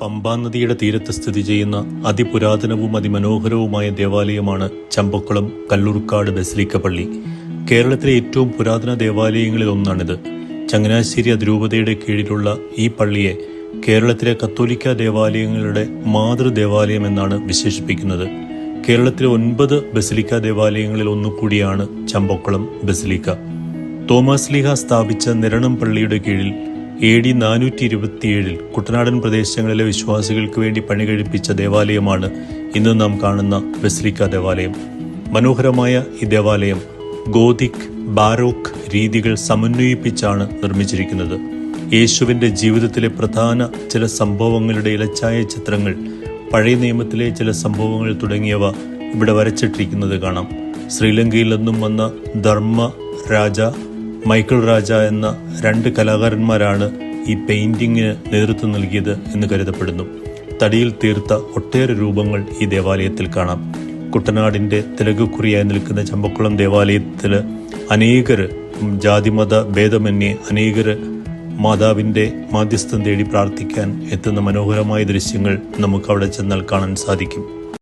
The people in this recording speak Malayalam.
പമ്പാ നദിയുടെ തീരത്ത് സ്ഥിതി ചെയ്യുന്ന അതിപുരാതനവും അതിമനോഹരവുമായ ദേവാലയമാണ് ചമ്പക്കുളം കല്ലൂർക്കാട് ബസിലിക്ക പള്ളി കേരളത്തിലെ ഏറ്റവും പുരാതന ദേവാലയങ്ങളിൽ ഒന്നാണിത്. ചങ്ങനാശ്ശേരി അതിരൂപതയുടെ കീഴിലുള്ള ഈ പള്ളിയെ കേരളത്തിലെ കത്തോലിക്ക ദേവാലയങ്ങളുടെ മാതൃദേവാലയം എന്നാണ് വിശേഷിപ്പിക്കുന്നത്. കേരളത്തിലെ ഒൻപത് ബസിലിക്ക ദേവാലയങ്ങളിൽ ഒന്നുകൂടിയാണ് ചമ്പക്കുളം ബസിലിക്ക തോമസ് ലീഹ സ്ഥാപിച്ച നിരണം പള്ളിയുടെ കീഴിൽ എ ഡി നാനൂറ്റി ഇരുപത്തിയേഴിൽ കുട്ടനാടൻ പ്രദേശങ്ങളിലെ വിശ്വാസികൾക്ക് വേണ്ടി പണി കഴിപ്പിച്ച ദേവാലയമാണ് ഇന്ന് നാം കാണുന്ന ബസിലിക്ക ദേവാലയം. മനോഹരമായ ഈ ദേവാലയം ഗോതിക് ബാരോക്ക് രീതികൾ സമന്വയിപ്പിച്ചാണ് നിർമ്മിച്ചിരിക്കുന്നത്. യേശുവിന്റെ ജീവിതത്തിലെ പ്രധാന ചില സംഭവങ്ങളുടെ ഇലച്ചായ ചിത്രങ്ങൾ പഴയ നിയമത്തിലെ ചില സംഭവങ്ങൾ തുടങ്ങിയവ ഇവിടെ വരച്ചിട്ടിരിക്കുന്നത് കാണാം. ശ്രീലങ്കയിൽ നിന്നും വന്ന ധർമ്മ രാജ മൈക്കിൾ രാജ എന്ന രണ്ട് കലാകാരന്മാരാണ് ഈ പെയിന്റിങ്ങിന് നേതൃത്വം നൽകിയത് എന്ന് കരുതപ്പെടുന്നു. തടിയിൽ തീർത്ത ഒട്ടേറെ രൂപങ്ങൾ ഈ ദേവാലയത്തിൽ കാണാം. കുട്ടനാടിന്റെ തിലകുക്കുറിയായി നിൽക്കുന്ന ചമ്പക്കുളം ദേവാലയത്തിൽ അനേകർ ജാതിമത ഭേദമന്യേ അനേകർ മാതാവിന്റെ മാധ്യസ്ഥം തേടി പ്രാർത്ഥിക്കാൻ എത്തുന്ന മനോഹരമായ ദൃശ്യങ്ങൾ നമുക്ക് അവിടെ ചെന്നാൽ കാണാൻ സാധിക്കും.